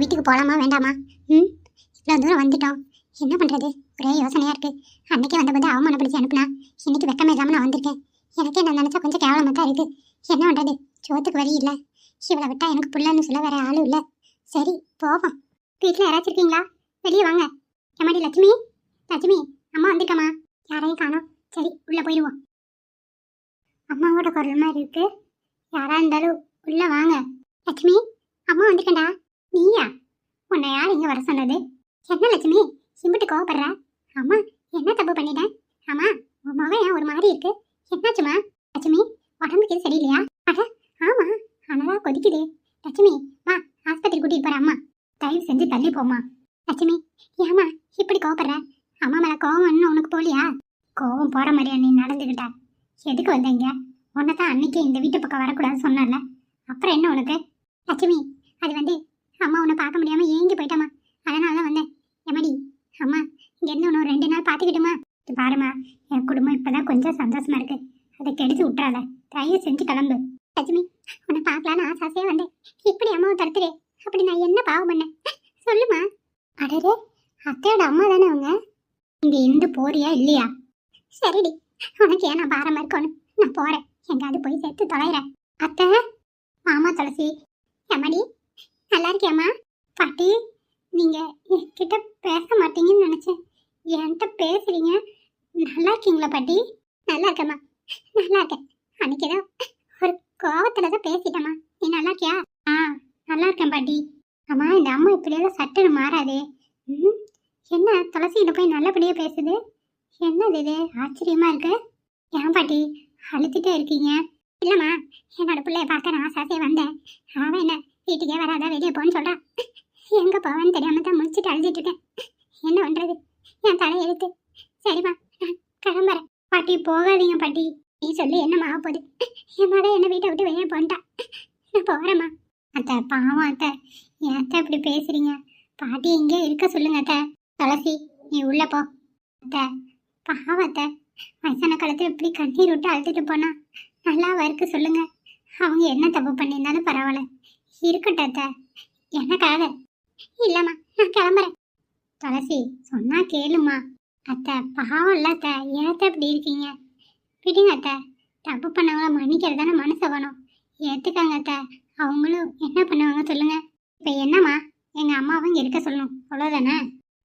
வீட்டுக்கு போகலாமா வேண்டாமா? ம்? இவ்வளோ தூரம் வந்துட்டோம். என்ன பண்ணுறது ஒரே யோசனையாக இருக்கு. அன்னைக்கே வந்தபோது அவமானப்படுத்தி அனுப்புனா இன்னைக்கு வெக்கமே இல்லாமல் நான் வந்திருக்கேன். எனக்கே நான் நினச்சா கொஞ்சம் கேவலமாக தான் இருக்குது என்ன பண்ணுறது சோத்துக்கு வழி இல்லை. இவளை விட்டா எனக்கு புள்ளன்னு சொல்ல வேற ஆளும் இல்லை. சரி போவோம். வீட்டில் யாராச்சும் இருக்கீங்களா? வெளியே வாங்க. எம்மாடி லட்சுமி? லட்சுமி அம்மா வந்திருக்காம்மா. யாரையும் காணோம். சரி உள்ளே போயிடுவோம் அம்மாவோட குரல் மாதிரி இருக்கு. யாரா இருந்தாலும் உள்ளே வாங்க. லட்சுமி அம்மா வந்திருக்கேன்டா. நீயா? உன்னை யார் இங்க வர சொன்னது? என்ன லட்சுமி சிம்பிட்டு கோவப்படுற? அம்மா என்ன தப்பு பண்ணிட்டேன் ஆமா உன் மகன் ஏன் ஒரு மாதிரி இருக்கு? என்னாச்சுமா லட்சுமி உடம்புக்கு சரியில்லையா? அட ஆமா. அனலா கொதிக்குது. லட்சுமி வா ஆஸ்பத்திரி கூட்டிட்டு போற அம்மா. தயவு செஞ்சு தள்ளி போம்மா. லட்சுமி ஏமா இப்படி கோபப்படுற அம்மா மேல கோவம் இன்னும் உனக்கு போலியா? கோவம் போற மாதிரியா நீ நடந்துகிட்ட? எதுக்கு வந்தீங்க உன்னை தான் அன்னைக்கு இந்த வீட்டு பக்கம் வரக்கூடாதுன்னு சொன்னல அப்புறம் என்ன உனக்கு? லட்சுமி அது வந்து அம்மா உன்னை பார்க்க முடியாம ஏங்கி போயிட்டாமா அதனால தான் வந்தேன். எமடி அம்மா இங்க இருந்து ஒன்று ரெண்டு நாள் பார்த்துக்கிட்டுமா? பாருமா என் குடும்பம் இப்பதான் கொஞ்சம் சந்தோஷமா இருக்கு. அதை கெடுத்து விட்டுறாத. தயவு செஞ்சு கிளம்பு. லட்சுமி உன்னை பார்க்கலான்னு ஆசாசையே வந்தேன் இப்படி அம்மாவை தடுத்துரு அப்படி நான் என்ன பாவம் பண்ணேன்? சொல்லுமா. அடரே அத்தையோட அம்மா தானே அவங்க? இங்கே இருந்து போறியா இல்லையா? சரிடி உனக்கு ஏன் நான் பாரமாக இருக்கணும் நான் போகிறேன் எங்காவது போய் சேர்த்து தொலைகிறேன் அத்தை ஆமா துளசி. எம்மாடி நல்லா இருக்கியாம்மா? பாட்டி நீங்கள் என்கிட்ட பேச மாட்டீங்கன்னு நினச்சேன். என்கிட்ட பேசுறீங்க. நல்லா இருக்கீங்களா பாட்டி? நல்லா இருக்கேம்மா. நல்லா இருக்கேன். அன்னைக்கு தான் ஒரு கோவத்துல தான் பேசிட்டேம்மா. நீ நல்லா இருக்கியா ஆ நல்லா இருக்கேன் பாட்டி. அம்மா இந்த அம்மா இப்படியெல்லாம் சட்டன்னு மாறாதே. ம் என்ன துளசிக்கிட்ட போய் நல்லபடியா பேசுது? என்னது இது? ஆச்சரியமா இருக்கு. ஏன் பாட்டி அழுத்திட்டே இருக்கீங்க? இல்லம்மா என்னோட பிள்ளைய பார்க்க நான் ஆசாசே வந்தேன். அவன் என்ன வீட்டுக்கே வராதா வெளியே போன்னு சொல்றான் எங்க போவேன்னு தெரியாம தான் முடிச்சுட்டு அழுதுட்டு இருக்கேன். என்ன பண்றது? என் தலை எழுத்து சரிம்மா நான் கிளம்புறேன். பாட்டி போகாதீங்க பாட்டி. நீ சொல்லி என்னம்மா ஆக போகுது? என் மகன் என்ன வீட்டை விட்டு வெளியே போன்ட்டா. நான் போகிறேம்மா அத்தை பாவம் அத்தை. ஏன் அத்தை இப்படி பேசுறீங்க. பாட்டி எங்கேயோ இருக்க சொல்லுங்க அத்தை. துளசி நீ உள்ள போ. அத்தை பாவம் அத்தை. வயசான காலத்தில் இப்படி கண்ணீர் விட்டு அழுதுட்டு போனா நல்லாவா இருக்கு சொல்லுங்க. அவங்க என்ன தப்பு பண்ணியிருந்தாலும் பரவாயில்ல. இருக்கட்டும் அத்தை. எனக்காக இல்லம்மா நான் கிளம்புறேன். துளசி சொன்னா கேளுமா அத்தை பாவம் இல்லை அத்தை. ஏத்த இப்படி இருக்கீங்க? விடுங்க அத்தை. தப்பு பண்ணவங்கள மன்னிக்கிறது தானே மனசு வேணும். ஏற்றுக்காங்க அத்தை. அவங்களும் என்ன பண்ணுவாங்க சொல்லுங்க. இப்போ என்னம்மா? எங்கள் அம்மாவும் இருக்க சொல்லணும். அவ்வளோதானே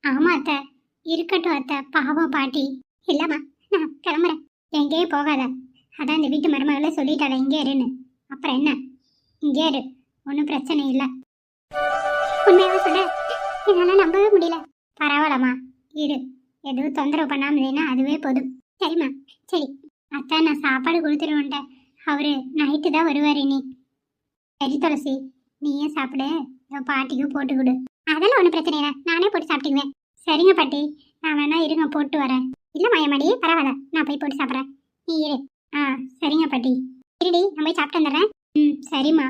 ஆமாம் அத்தை. இருக்கட்டும் அத்தை. பாவம் பாட்டி. இல்லைம்மா நான் கிளம்புறேன். எங்கேயும் போகாத. அதான் இந்த வீட்டு மருமகளே சொல்லிட்டாளே இங்கே இருன்னு. அப்புறம் என்ன? இங்கே இரு. ஒன்றும் பிரச்சனை இல்லை. உண்மையாக சொல்ல என்னால் நம்பவே முடியல. பரவாயில்லம்மா. இரு. எதுவும் தொந்தரவு பண்ணாமல் அதுவே போதும். சரிம்மா. சரி. அத்தா நான் சாப்பாடு கொடுத்துருவேன்ட்டேன் அவரு நைட்டு தான் வருவார் இனி. சரி துளசி நீயே சாப்பிடு? இதோ பாட்டிக்கும் போட்டு கொடு. அதெல்லாம் ஒன்றும் பிரச்சனை இல்லை. நானே போட்டு சாப்பிட்டுக்குவேன். சரிங்க பாட்டி. நான் வேணா இருங்க போட்டு வரேன். இல்லை மயமாடி பரவாயில்ல. நான் போய் போட்டு சாப்பிட்றேன். நீ இரு. ஆ சரிங்க பாட்டி. இருடி நான் போய் சாப்பிட்டு வந்துடுறேன். ம் சரிம்மா.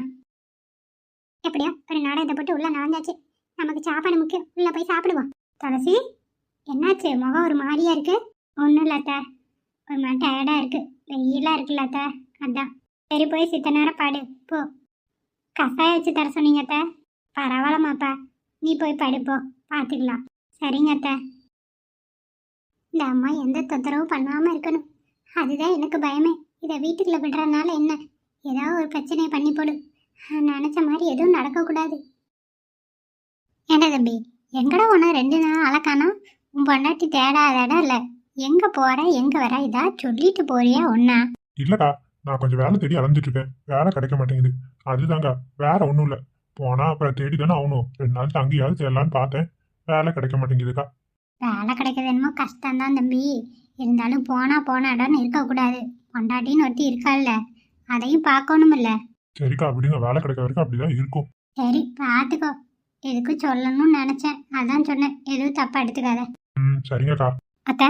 எப்படியா ஒரு நாடகத்தை போட்டு உள்ளே நடந்தாச்சு நமக்கு சாப்பாடு முக்கியம். உள்ளே போய் சாப்பிடுவோம். துளசி என்னாச்சு? முகம் ஒரு மாதிரியா இருக்கு. ஒன்றும் இல்லை ஒரு மாதிரி டயர்டாக இருக்குது வெயிலாக இருக்குல்ல அத்தை. அதான். சரி போய் சித்த நேரம் பாடு. போ. கசாயம் வச்சு தர சொன்னீங்க அத்தை. பரவாயில்லமாப்பா நீ போய் படுப்போ பார்த்துக்கலாம் சரிங்க அத்தை. இந்த அம்மா எந்த தொந்தரவும் பண்ணாமல் இருக்கணும். அதுதான் எனக்கு பயமே. இதை வீட்டுக்குள்ளே விடுறதுனால என்ன? ஏதாவது ஒரு பிரச்சனையை பண்ணி போடு. நினச்ச மாதிரி எதுவும் நடக்கக்கூடாது. ஏண்டா தம்பி? எங்கடா ஒன்று ரெண்டு நாள் அழக்கானா? உன் பொண்டாட்டி தேடாத இடம் இல்லை. எங்கே போற? எங்கே வர? இதா சொல்லிட்டு போறியா ஒன்னா இல்லக்கா நான் கொஞ்சம் வேலை தேடி அலைஞ்சிட்டு இருக்கேன் வேலை கிடைக்க மாட்டேங்குது. அதுதாங்க வேற ஒன்றும் இல்லை. போனா அப்புறம் தேடி தானே ஆகணும். ரெண்டு நாள் தங்கியாவது தேடலான்னு பார்த்தேன். வேலை கிடைக்க மாட்டேங்குதுக்கா. வேலை கிடைக்கிறது என்னமோ கஷ்டம்தான் தம்பி. இருந்தாலும் போனா போன இடம்னு இருக்கக்கூடாது. பொண்டாட்டின்னு ஒருத்தி இருக்கால்ல அதையும் பார்க்கணுமில்ல. சரிக்கா அப்படிங்க வேலை கிடைக்க வரைக்கும் அப்படிதான் இருக்கும். சரி பார்த்துக்கோ. எதுக்கும் சொல்லணும்னு நினச்சேன். அதான் சொன்னேன். எதுவும் தப்பா எடுத்துக்காத. ம் சரிங்கக்கா. அத்தை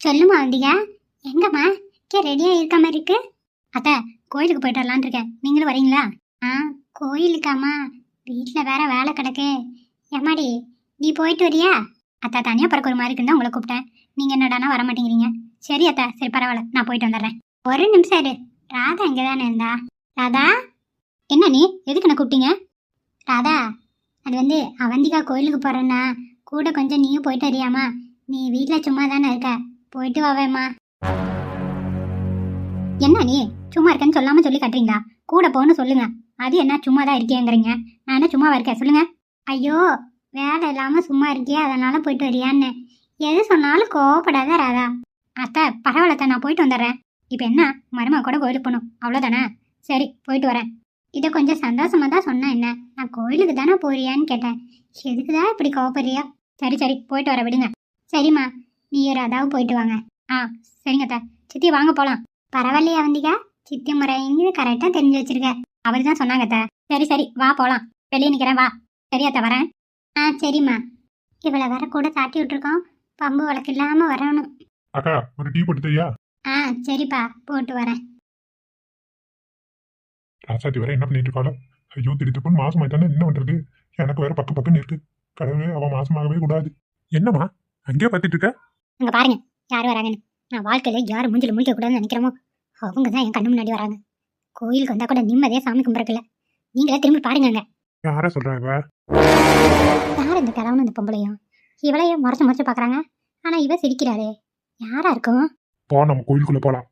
சொல்லுமா வந்தீங்க எங்கம்மா? கே ரெடியாக இருக்க மாதிரி இருக்கு. அத்தை கோயிலுக்கு போயிட்டு வரலான்னு இருக்கேன். நீங்களும் வரீங்களா? ஆ கோயிலுக்காம்மா. வீட்டில் வேற வேலை கிடக்கு. எம்மாடி நீ போயிட்டு வரியா? அத்தா தனியாக பிறக்க ஒரு மாதிரி இருக்குன்னு தான் உங்களை கூப்பிட்டேன். நீங்கள் என்னடானா வர மாட்டேங்கிறீங்க. சரி அத்தா சரி பரவாயில்ல நான் போயிட்டு வந்துடுறேன். ஒரு நிமிஷம் இரு. ராதா இங்கே தானே இருந்தா? ராதா? என்ன நீ? எதுக்கு நான் கூப்பிட்டீங்க? ராதா அது வந்து அவந்திகா கோயிலுக்கு போகிறேன்னா கூட கொஞ்சம் நீயும் போயிட்டு வரியாமா நீ வீட்டில் சும்மா தானே இருக்க. போயிட்டு வாவேம்மா. என்ன நீ? சும்மா இருக்கேன்னு சொல்லாமல் சொல்லி கட்டுறீங்களா? கூட போன்னு சொல்லுங்க. அது என்ன சும்மா தான் இருக்கேங்கிறீங்க நான் என்ன சும்மாவா இருக்கேன்? சொல்லுங்க. ஐயோ வேலை இல்லாமல் சும்மா இருக்கியா அதனால போயிட்டு வரியான்னு. எது சொன்னாலும் கோவப்படாத ராதா. அத்தை பரவாயில்லத்த நான் போயிட்டு வந்துடுறேன். இப்போ என்ன? மருமா கூட கோயிலுக்கு போகணும். அவ்வளோதானே சரி போயிட்டு வரேன். இதை கொஞ்சம் சந்தோஷமாக தான் சொன்னேன் என்ன? நான் கோயிலுக்கு தானே போறியான்னு கேட்டேன். எதுக்கு தான் இப்படி கோவப்படுறியா? சரி சரி போயிட்டு வர விடுங்க. சரிம்மா. நீ ராதாவும் போயிட்டு வாங்க. ஆ சரிங்க அத்தை. சித்தி வாங்க போகலாம் பரவாயில்லையா வந்திகா சித்தி முறைங்கிறது கரெக்டாக தெரிஞ்சு வச்சிருக்க. அவர் தான் சொன்னாங்க அத்தை. சரி சரி வா போகலாம் வெளியே நிற்கிறேன் வா. சரி அத்தை வரேன். ஆ சரிம்மா. இவளை வர கூட சாட்டி விட்டுருக்கோம். பம்பு வழக்கு இல்லாமல் வரணும். அக்கா ஒரு டீ போட்டு தெரியா? ஆ சரிப்பா. போட்டு வரேன். ராசாத்தி வேற என்ன பண்ணிட்டு இருக்காளோ? ஐயோ திடீர்னு மாசம் ஆயிட்டானே என்ன பண்றது எனக்கு வேற பக்கு பக்குன்னு இருக்கு கடவுளே அவ மாசமாகவே கூடாது. என்னம்மா அங்கேயே பார்த்துட்டு இருக்க? அங்கே பாருங்க யார் வராங்கன்னு. நான் வாழ்க்கையில் யார் மூஞ்சில் முழிக்க கூடாதுன்னு நினைக்கிறோமோ அவங்க தான் என் கண்ணு முன்னாடி வராங்க. கோயிலுக்கு வந்தால் கூட நிம்மதியாக சாமி கும்பிட்றக்கில்ல நீங்களே திரும்பி பாருங்க யார சொல்றா இவ யார் இந்த கிழவனும் இந்த பொம்பளையும்? இவளையும் முறைச்சு முறைச்சு பார்க்குறாங்க ஆனால் இவ சிரிக்கிறாளே. யாரா இருக்கும் போ நம்ம கோயிலுக்குள்ள போலாம்.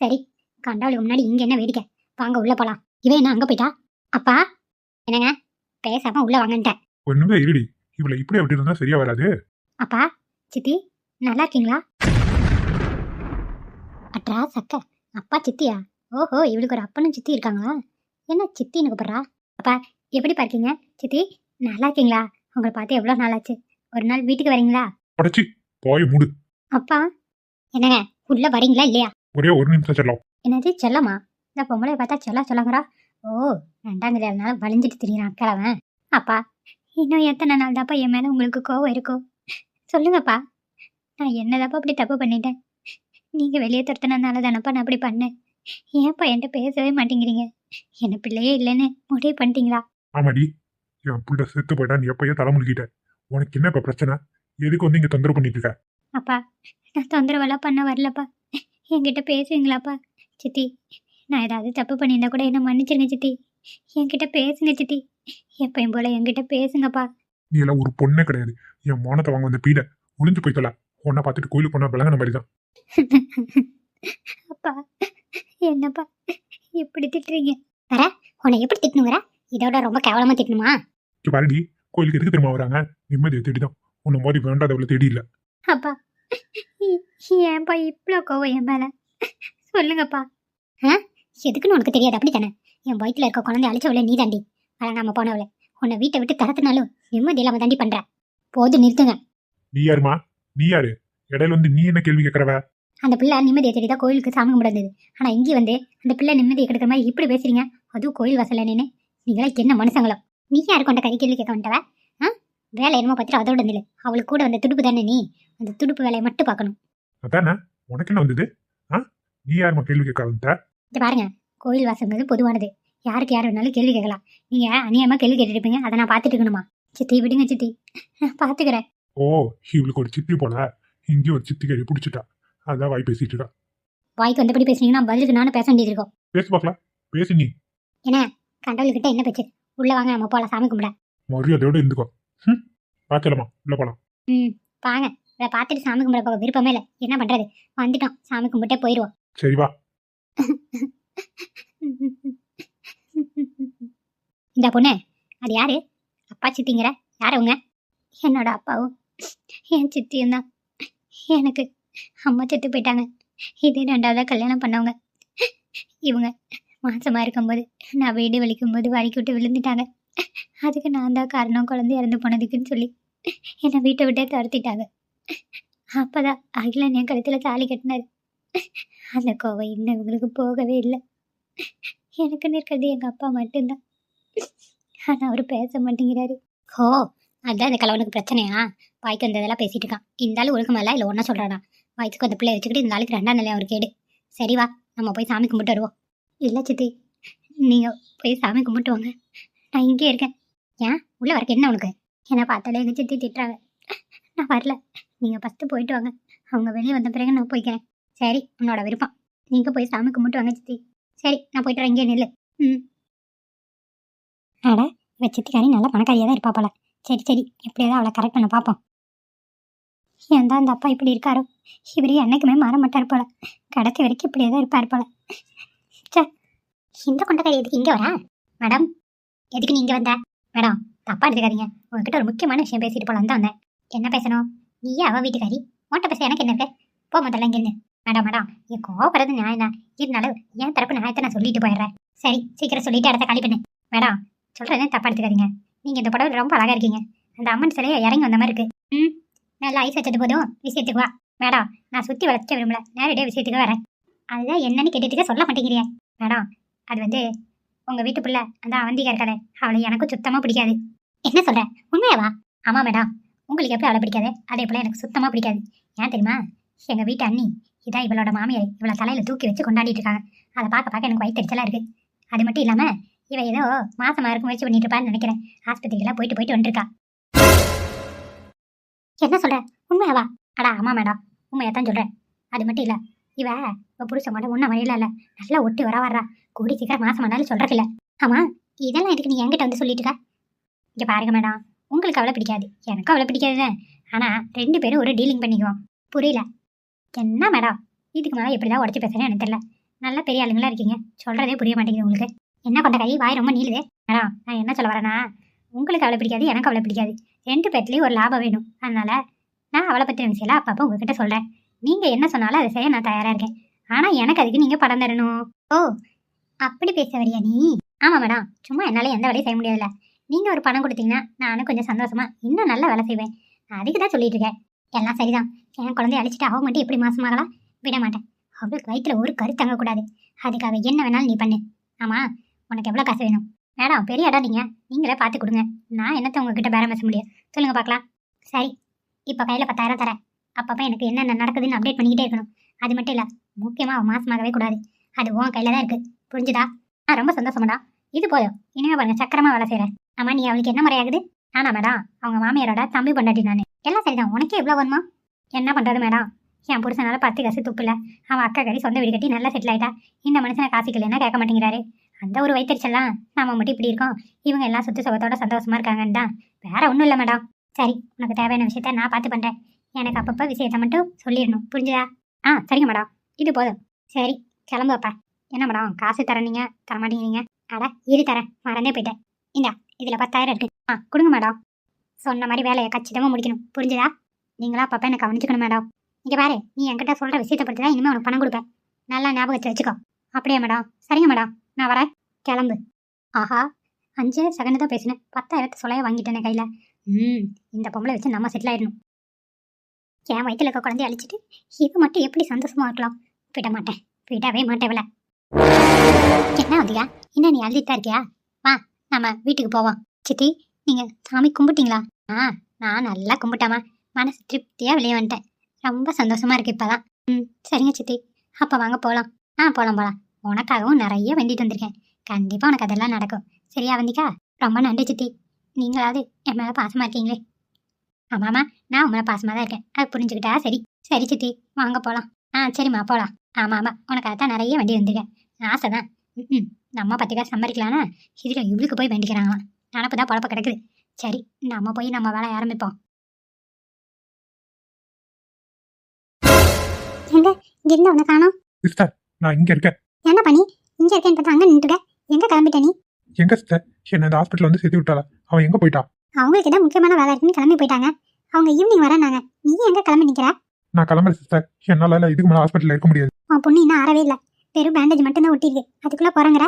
சரி. கண்டாவளுக்கு முன்னாடி இங்கே என்ன வேடிக்கை? வாங்க உள்ளே போகலாம் இவன் என்ன அங்கே போயிட்டா? அப்பா? என்னங்க? பேசாம உள்ளே வாங்கன்ட்டேன். ஒண்ணுமே இருடி இவளை இப்படி அப்படி இருந்தா சரியா வராது. அப்பா சித்தி நல்லா இருக்கீங்களா அட்ரா சக்க அப்பா சித்தியா? ஓஹோ இவளுக்கு ஒரு அப்பனும் சித்தி இருக்காங்களா? என்ன சித்தின்னு கூப்பிட்றா அப்பா எப்படி இருக்கீங்க? சித்தி நல்லா இருக்கீங்களா உங்களை பார்த்து எவ்வளோ நாளாச்சு. ஒரு நாள் வீட்டுக்கு வரீங்களா? படைச்சி போய் மூடு. அப்பா என்னங்க உள்ள வரீங்களா இல்லையா? ஒரே ஒரு நிமிஷம் செல்லம். என்னது செல்லமா? இந்த பொம்பளை பார்த்தா செல்ல சொல்லுங்கிறா ஓ ரெண்டாம் கல்யாணம் வலிஞ்சிட்டு திரியிறான் கிழவன் அப்பா இன்னும் எத்தனை நாள் தாப்பா என் மேலே உங்களுக்கு கோவம் இருக்கும் சொல்லுங்கப்பா. நான் என்னதாப்பா அப்படி தப்பு பண்ணிட்டேன்? நீங்கள் வெளியே துரத்துனதுனால தானப்பா நான் அப்படி பண்ணேன்? ஏன்ப்பா என்கிட்ட பேசவே மாட்டேங்கிறீங்க? என்ன பிள்ளையே இல்லைன்னு முடிவு பண்ணிட்டீங்களா? ஆமாடி. என் புள்ள செத்து போயிட்டா நீ எப்பயோ தலைமுழுக்கிட்ட உனக்கு என்ன இப்ப பிரச்சனை? எதுக்கு வந்து இங்க தொந்தரவு பண்ணிட்டு இருக்க? அப்பா நான் தொந்தரவெல்லாம் பண்ண வரலப்பா. என்கிட்ட பேசுவீங்களாப்பா? சித்தி நான் ஏதாவது தப்பு பண்ணியிருந்தா கூட என்ன மன்னிச்சிருங்க சித்தி. என்கிட்ட பேசுங்க சித்தி. எப்பயும் போல என்கிட்ட பேசுங்கப்பா. நீ எல்லாம் ஒரு பொண்ணே கிடையாது. என் மோனத்தை வாங்க வந்த பீட. ஒளிஞ்சு போய்க்கலாம் உன்னை பார்த்துட்டு கோயிலுக்கு போனா விளங்கின மாதிரி தான் அப்பா என்னப்பா எப்படி திட்டுறீங்க? வர உன்னை எப்படி திட்டணுங்கிற இதோட ரொம்ப கேவலமா திட்டணுமா? பாருடி கோயிலுக்கு எதுக்கு தெரியுமா வராங்க? நிம்மதியை தேடி தான் உன்னை மோதி வேண்டாதவளை தேடி இல்ல அப்பா ஏ- ஏன்பா இவ்வளோ கோவம் என் மேல? சொல்லுங்கப்பா. ஆ? எதுக்குன்னு உனக்கு தெரியாது அப்படித்தானே? என் வயிற்றுல இருக்க குழந்தை அழிச்சவளை நீ தாண்டி வழங்காம போனவளை. உன்னை வீட்டை விட்டு தரத்துனாலும் நிம்மதி இல்லாம தாண்டி பண்ற. போது நிறுத்துங்க. நீ யாருமா? நீ யாரு? இடையில வந்து நீ என்ன கேள்வி கேட்கறவ? அந்த பிள்ளை நிம்மதியை தேடி தான் கோயிலுக்கு சாமி கும்பிடுறது. ஆனா இங்கே வந்து அந்த பிள்ளை நிம்மதியை கெடுக்கிற மாதிரி இப்படி பேசுறீங்க? அதுவும் கோயில் வாசல்ல நின்று நீங்களா என்ன மனுஷங்களோ? நீ யார் கொண்ட கை கேள்வி கேட்க வந்துட்டவ ஆ? வேலை என்னமோ பார்த்துட்டு அதோட நில்லு அவளுக்கு கூட வந்த துடுப்பு தானே நீ? அந்த துடுப்பு வேலையை மட்டும் பார்க்கணும். அதானே? உனக்கு என்ன வந்தது? ஆ? நீ யாருமா கேள்வி கேட்க வந்த? இங்க பாருங்க. கோயில் வாசங்கிறது பொதுவானது. யாருக்கு யார் வேணாலும் கேள்வி கேட்கலாம். நீங்க அநியாயமா கேள்வி கேட்டுருப்பீங்க அதை நான் பார்த்துட்டு இருக்கணுமா? சித்தி விடுங்க சித்தி. பார்த்துக்கிறேன். ஓ இவளுக்கு ஒரு சித்தி போல. இங்கே ஒரு சித்தி கேள்வி பிடிச்சிட்டா. அதான் வாய் பேசிட்டு இருக்கா. வாய்க்கு வந்தபடி பேசுனீங்கன்னா பதிலுக்கு நானும் பேச வேண்டியது இருக்கும். பேசி பார்க்கலாம். பேசி நீ. கண்டவள்கிட்ட என்ன பேச்சு? உள்ள வாங்க நம்ம போல சாமி கும்பிட. மரியாதையோட இருந்துக்கோ. ம்? பாச்சலமா உள்ள போலாம். ம் வாங்க. இதை பார்த்துட்டு சாமி கும்பிட போக விருப்பமே இல்லை. என்ன பண்றது? வந்துட்டோம். சாமி கும்பிட்டே போயிடுவோம். சரி வா. இந்த பொண்ணு அது யாரு? அப்பா சித்திங்கிற? யார் அவங்க என்னோட அப்பாவும் என் சித்தியும் தான். எனக்கு அம்மா செத்து போயிட்டாங்க. இதே ரெண்டாவதாக கல்யாணம் பண்ணவங்க. இவங்க மாசமா இருக்கும்போது நான் வீடு வலிக்கும்போது வலிக்கு விட்டு விழுந்துட்டாங்க. அதுக்கு நான் தான் காரணம் குழந்தை இறந்து போனதுக்குன்னு சொல்லி என்னை வீட்டை விட்டே துரத்திட்டாங்க. அப்பதான் அகிலன் என் கழுத்துல தாலி கட்டினாரு. அந்த கோவை இன்னும் இவங்களுக்கு போகவே இல்லை. எனக்குன்னு இருக்கிறது எங்க அப்பா மட்டும்தான். ஆனா அவர் பேச மாட்டேங்கிறாரு. ஓ அதுதான் இந்த கலவனுக்கு பிரச்சனையா? வாய்க்கு வந்ததெல்லாம் பேசிட்டு இருக்கான். இருந்தாலும் ஆளு ஒழுக்கமா இல்லை ஒன்றா சொல்கிறானா வயசுக்கு அந்த பிள்ளை வச்சுக்கிட்டு இந்த நாளைக்கு ரெண்டாம் நிலையம் அவர் கேடு சரி வா நம்ம போய் சாமி கும்பிட்டு வருவோம். இல்லை சித்தி நீங்கள் போய் சாமி கும்பிட்டு வாங்க. நான் இங்கே இருக்கேன். ஏன்? உள்ளே வரக்கு என்ன உனக்கு? என்னை பார்த்தாலே எங்கள் சித்தி திட்டுறாங்க. நான் வரல. நீங்கள் ஃபஸ்ட்டு போயிட்டு வாங்க. அவங்க வெளியே வந்த பிறகு நான் போய்க்கிறேன். சரி உன்னோட விருப்பம். நீங்கள் போய் சாமி கும்பிட்டு வாங்க சித்தி. சரி நான் போயிட்டு வரேன். இங்கே நில்லு. ம். அட இவ சித்திக்காரி நல்ல பணக்காரியாக தான் இருப்பா போல. சரி சரி. எப்படியாவது அவளை கரெக்ட் பண்ண பார்ப்போம். ஏன் தான் அந்த அப்பா இப்படி இருக்காரோ? இவர் என்னைக்குமே மாற மாட்டார் போல. கடைசி வரைக்கும் இப்படியே தான் இருப்பார் போல. சார் இந்த கொண்டக்காரி எதுக்கு இங்கே வரா? மேடம் எதுக்கு நீ இங்கே வந்த? மேடம் தப்பா எடுத்துக்காதீங்க. உங்ககிட்ட ஒரு முக்கியமான விஷயம் பேசிட்டு போலாம் தான் வந்தேன். என்ன பேசணும்? நீயே அவ வீட்டுக்காரி. உன்ட்ட பேச எனக்கு என்ன இருக்கு? போ முதல்ல இங்கேருந்து. மேடம் மேடம் என் கோவப்படுறது நியாயம் தான் இருந்தாலும் என் தரப்பு நியாயத்தை நான் சொல்லிட்டு போயிடுறேன். சரி சீக்கிரம் சொல்லிட்டு இடத்த காலி பண்ணு. மேடம் சொல்றதே தப்பா எடுத்துக்காதீங்க. நீங்கள் இந்த படம் ரொம்ப அழகா இருக்கீங்க. அந்த அம்மன் சிலையை இறங்கி வந்த மாதிரி இருக்கு. ம் நல்லா ஐஸ் வச்சது போதும். விஷயத்துக்கு வா. மேடம் நான் சுற்றி வளர்க்க விரும்பல. நேரடியாக விஷயத்துக்கு வரேன். அதுதான் என்னன்னு கேட்டுட்டு சொல்ல மாட்டேங்கிறிய மேடம் அது வந்து உங்கள் வீட்டு பிள்ளை அந்த அவந்திகா இருக்காளே அவளை எனக்கும் சுத்தமாக பிடிக்காது. என்ன சொல்ற? உண்மையாவா? ஆமாம் மேடம். உங்களுக்கு எப்படி அவளை பிடிக்காது? அதே போல் எனக்கு சுத்தமாக பிடிக்காது. ஏன் தெரியுமா? எங்கள் வீட்டு அண்ணி இதான் இவளோட மாமியார். இவளை தலையில் தூக்கி வச்சு கொண்டாடிட்டு இருக்காங்க. அதை பார்க்க பார்க்க எனக்கு வயிற்றுச்சலாக இருக்குது அது மட்டும் இல்லாமல் இவ ஏதோ மாசமா இருக்க முயற்சி பண்ணிட்டு இருப்பான்னு நினைக்கிறேன். ஆஸ்பத்திரிக்கெல்லாம் போயிட்டு போயிட்டு வந்துருக்கா. என்ன சொல்ற? உண்மையாவா? அடா ஆமா மேடம். உண்மையை தான் சொல்றேன். அது மட்டும் இல்ல. இவ இவ புருஷன் மட்டும் உன்ன வழியில இல்ல. நல்லா ஒட்டி வர வர்றா. கூடி சீக்கிரம் மாசம் ஆனாலும் சொல்றது இல்ல. ஆமா இதெல்லாம் எதுக்கு நீ என்கிட்ட வந்து சொல்லிட்டு இருக்க? இங்க பாருங்க மேடம். உங்களுக்கு அவளை பிடிக்காது. எனக்கும் அவளை பிடிக்காது ஆனா ரெண்டு பேரும் ஒரு டீலிங் பண்ணிக்குவோம். புரியல? என்ன மேடம்? இதுக்கு மேலே எப்படிதான் உடச்சி பேசுறேன்னு எனக்கு தெரியல. நல்ல பெரிய ஆளுங்களா இருக்கீங்க. சொல்றதே புரிய மாட்டேங்குது உங்களுக்கு. என்ன கொண்ட கை வாய் ரொம்ப நீளுது. மேடம் நான் என்ன சொல்ல வரேன்னா உங்களுக்கு அவளை பிடிக்காது எனக்கு அவளை பிடிக்காது. ரெண்டு பேர்த்துலேயும் ஒரு லாபம் வேணும். அதனால நான் அவளை பற்றின விஷயம் அப்பப்போ உங்ககிட்ட சொல்கிறேன் நீங்கள் என்ன சொன்னாலும் அதை செய்ய நான் தயாராக இருக்கேன். ஆனால் எனக்கு அதுக்கு நீங்கள் படம் தரணும். ஓ அப்படி பேச வரியா நீ? ஆமாம் மேடம். சும்மா என்னால் எந்த வேலையும் செய்ய முடியாதுல்ல. நீங்கள் ஒரு பணம் கொடுத்தீங்கன்னா நானும் கொஞ்சம் சந்தோஷமா இன்னும் நல்ல வேலை செய்வேன். அதுக்கு தான் சொல்லிட்டு இருக்கேன். எல்லாம் சரிதான். என் குழந்தைய அழிச்சிட்டு அவ மட்டும் எப்படி மாசமாகலாம் விட மாட்டேன். அவளுக்கு வயிற்றுல ஒரு கரு தங்கக்கூடாது. அதுக்காக என்ன வேணாலும் நீ பண்ணு. ஆமாம் உனக்கு எவ்வளோ காசு வேணும்? மேடம் பெரிய இடம் நீங்கள் நீங்களே பார்த்து கொடுங்க. நான் என்னத்த உங்ககிட்ட பேரம் பேச முடியும்? சொல்லுங்கள் பார்க்கலாம். சரி இப்போ கையில் பத்தாயிரம் தரேன். அப்பப்போ எனக்கு என்னென்ன நடக்குதுன்னு அப்டேட் பண்ணிக்கிட்டே இருக்கணும். அது மட்டும் இல்லை முக்கியமாக மாசமாகவே கூடாது. அது உன் கையில் தான் இருக்கு. புரிஞ்சுதா? ஆ ரொம்ப சந்தோஷமாடா. இது போதும். இனிமே பாருங்க சக்கரமா வேலை செய்கிறேன் ஆமாம் நீ அவளுக்கு என்ன முறையாகுது? ஆனா மேடம் அவங்க மாமியாரோட தம்பி பொண்டாட்டி நான். எல்லாம் சரிதான். உனக்கே எவ்வளோ வருமா? என்ன பண்ணுறது மேடம் என் புருஷனால பத்து காசு துப்புல. அவன் அக்கா கறி சொந்த வீடு கட்டி நல்லா செட்டில் ஆயிட்டா. இந்த மனுஷனை காசிக்கலன்னா கேட்க மாட்டேங்கிறாரு. அந்த ஒரு வைத்தறிச்சல்லாம். நாம மட்டும் இப்படி இருக்கோம். இவங்க எல்லாம் சுத்து சுகத்தோட சந்தோஷமா இருக்காங்கன்னு தான். வேற ஒன்றும் இல்லை மேடம். சரி உனக்கு தேவையான விஷயத்த நான் பார்த்து பண்ணுறேன் எனக்கு அப்பப்போ விஷயத்த மட்டும் சொல்லிடணும். புரிஞ்சுதா? ஆ சரிங்க மேடம். இது போதும். சரி கிளம்பு அப்பா. என்ன மேடம்? காசு தரீங்க தர மாட்டேங்கிறீங்க அட இரு தரேன். மறந்தே போயிட்டேன். இந்தா இதில் பத்தாயிரம் இருக்கு. ஆ கொடுங்க மேடம். சொன்ன மாதிரி வேலையை கச்சிதமாக முடிக்கணும். புரிஞ்சுதா? நீங்களா அப்பப்போ எனக்கு கவனிச்சுக்கணும் மேடம். இங்கே பாரு நீ என்கிட்ட சொல்கிற விஷயத்தை பற்றி தான் இனிமேல் உனக்கு பணம் கொடுப்பேன். நல்லா ஞாபகம் வச்சு வச்சுக்கோ. அப்படியா மேடம்? சரிங்க மேடம். நான் வரேன். கிளம்பு. ஆஹா அஞ்சே செகண்ட் தான் பேசினேன். பத்தாயிரத்து சொலையை வாங்கிட்டேனே கையில். ம் இந்த பொம்பளை வச்சு நம்ம செட்டில் ஆயிடணும். என் வயிற்றுல இருக்க குழந்தைய அழிச்சிட்டு இது மட்டும் எப்படி சந்தோஷமாக இருக்கலாம்? விட மாட்டேன். விடவே மாட்டேன் இவள. என்ன வந்தியா என்ன நீ அழுதிட்டா இருக்கியா? வா நம்ம வீட்டுக்கு போவோம். சித்தி நீங்கள் சாமி கும்பிட்டீங்களா? ஆ நான் நல்லா கும்பிட்டாமா மனசு திருப்தியாக வெளியே வந்துட்டேன். ரொம்ப சந்தோஷமாக இருக்கு இப்பதான். ம் சரிங்க சித்தி. அப்போ வாங்க போகலாம் ஆ போகலாம் போகலாம் உனக்காகவும் நிறைய வேண்டிட்டு வந்திருக்கேன். கண்டிப்பா உனக்கு அதெல்லாம் நடக்கும். சரியா வந்திக்கா ரொம்ப நன்றி சித்தி. நீங்களாவது என் மேல பாசமா இருக்கீங்களே. ஆமாம்மா நான் உன் மேல பாசமா தான் இருக்கேன். அது புரிஞ்சுக்கிட்டா? சரி. சரி சித்தி. வாங்க போலாம். ஆ சரிம்மா போலாம். ஆமா ஆமா. உனக்கு அதான் நிறைய வண்டி வந்திருக்கேன். ஆசை தான் ம் நம்ம பத்து காசு சம்பாதிக்கலாம்னா இதுல இவளுக்கு போய் வேண்டிக்கிறாங்களாம். நினப்பு தான் பொழப்ப கிடக்குது. சரி நம்ம போய் நம்ம வேலையை ஆரம்பிப்போம். எங்க? இங்க இருந்து உன்னை காணோம்? சிஸ்டர் நான் இங்க இருக்கேன். என்ன பண்ணி இங்க இருக்கேன்னு பார்த்தா அங்க நின்றுக்க எங்க கிளம்பிட்ட நீ? எங்க சிஸ்டர்? என்ன இந்த ஹாஸ்பிட்டல் வந்து சேர்த்து விட்டாளா? அவன் எங்க போயிட்டா? அவங்களுக்கு தான் முக்கியமான வேலை இருக்குன்னு கிளம்பி போயிட்டாங்க. அவங்க ஈவினிங் வரேன்னாங்க நீ எங்க கிளம்பி நிக்கிற? நான் கிளம்புறேன் சிஸ்டர் என்னால இல்ல இதுக்கு மேலே ஹாஸ்பிட்டல்ல இருக்க முடியாது. உன் பொண்ணு இன்னும் ஆறவே இல்லை. வெறும் பேண்டேஜ் மட்டும் தான் ஒட்டிருக்கு அதுக்குள்ள போறேங்கிற.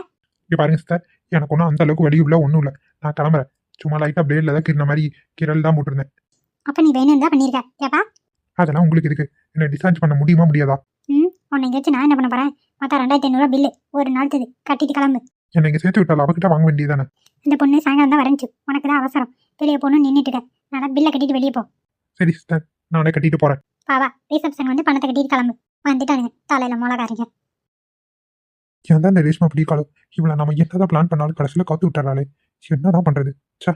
இங்க பாருங்க சிஸ்டர் எனக்கு ஒன்றும் அந்த அளவுக்கு வலி உள்ள ஒன்றும் இல்லை. நான் கிளம்புறேன். சும்மா லைட்டா பிளேட்ல தான் கிருந்த மாதிரி கிரல் தான் போட்டிருந்தேன். அப்ப நீ வேணும் தான் பண்ணிருக்க ஏப்பா அதெல்லாம் உங்களுக்கு இருக்கு என்ன டிஸ்சார்ஜ் பண்ண முடியுமா முடியாதா? உன்னை எங்கேயாச்சும் நான் என்ன பண்ண போறேன்? மொத்தம் ரெண்டாயிரத்தி ஐநூறுவா பில்லு ஒரு நாளுக்கு கட்டிட்டு கிளம்பு. என்னை இங்க சேர்த்து விட்டால அவகிட்ட வாங்க வேண்டியதானே இந்த பொண்ணு சாயங்காலம் தான் வரஞ்சி உனக்கு தான் அவசரம். வெளியே போகணும்னு நின்றுட்டு இருக்க. நான் பில்லை கட்டிட்டு வெளியே போ. சரி சிஸ்டர் நானே கட்டிட்டு போறேன். பாவா ரிசப்ஷன் வந்து பணத்தை கட்டிட்டு கிளம்பு. வந்துட்டானுங்க தலையில மிளகாரிங்க. ஏன் தான் இந்த ரேஷ்மா பிடிக்காலோ இவளை நம்ம என்னதான் பிளான் பண்ணாலும் கடைசியில் காத்து விட்டுறாளே. என்னதான் பண்றது? ஆ